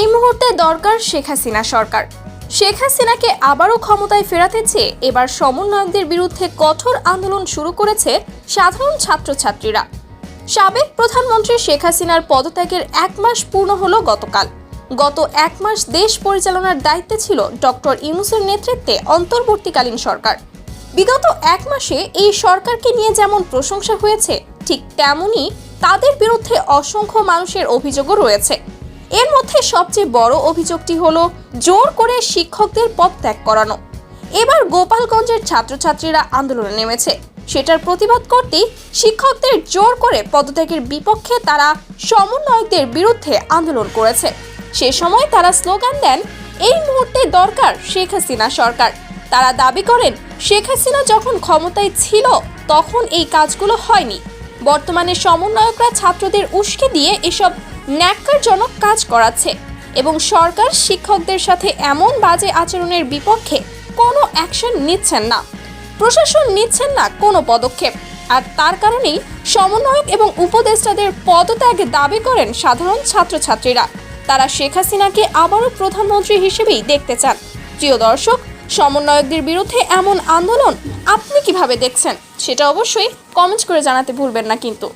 এই মুহূর্তে দরকার শেখ হাসিনা সরকার। শেখ হাসিনাকে আবারও ক্ষমতায় ফেরাতে চেয়ে এবার সমন্বয়কদের বিরুদ্ধে কঠোর আন্দোলন শুরু করেছে সাধারণ ছাত্রছাত্রীরা। সাবেক প্রধানমন্ত্রী শেখ হাসিনার পদত্যাগের এক মাস পূর্ণ হলো গতকাল। গত এক মাস দেশ পরিচালনার দায়িত্বে ছিল ডক্টর ইউনুসের নেতৃত্বে অন্তর্বর্তীকালীন সরকার। বিগত এক মাসে এই সরকারকে নিয়ে যেমন প্রশংসা হয়েছে, ঠিক তেমনই তাদের বিরুদ্ধে অসংখ্য মানুষের অভিযোগও রয়েছে। এর মধ্যে সবচেয়ে বড় অভিযোগটি হলো জোর করে শিক্ষকদের পদ ত্যাগ করানো। এবার গোপালগঞ্জের ছাত্রছাত্রীরা আন্দোলনে নেমেছে। সেটার প্রতিবাদ করতেই শিক্ষকদের জোর করে পদত্যাগের বিপক্ষে তারা সমন্বয়কদের বিরুদ্ধে আন্দোলন করেছে। সে সময় তারা স্লোগান দেন, এই মুহূর্তে দরকার শেখ হাসিনা সরকার। তারা দাবি করেন, শেখ হাসিনা যখন ক্ষমতায় ছিল, তখন এই কাজগুলো হয়নি। বর্তমানে সমন্বয়করা ছাত্রদের উস্কে দিয়ে এসব ন্যাক্কারজনক কাজ করাচ্ছে এবং সরকার শিক্ষকদের সাথে এমন বাজে আচরণের বিপক্ষে কোনো অ্যাকশন নিচ্ছেন না। প্রশাসন নিচ্ছেন না কোনো পদক্ষেপ। আর তার কারণেই সমন্বয়ক এবং উপদেষ্টাদের পদত্যাগ দাবি করেন সাধারণ ছাত্রছাত্রীরা। তারা শেখ হাসিনাকে আবারও প্রধানমন্ত্রী হিসেবেই দেখতে চান। প্রিয় দর্শক, সমন্বয়কদের বিরুদ্ধে এমন আন্দোলন আপনি কীভাবে দেখছেন? সেটা অবশ্যই কমেন্ট করে জানাতে ভুলবেন না কিন্তু।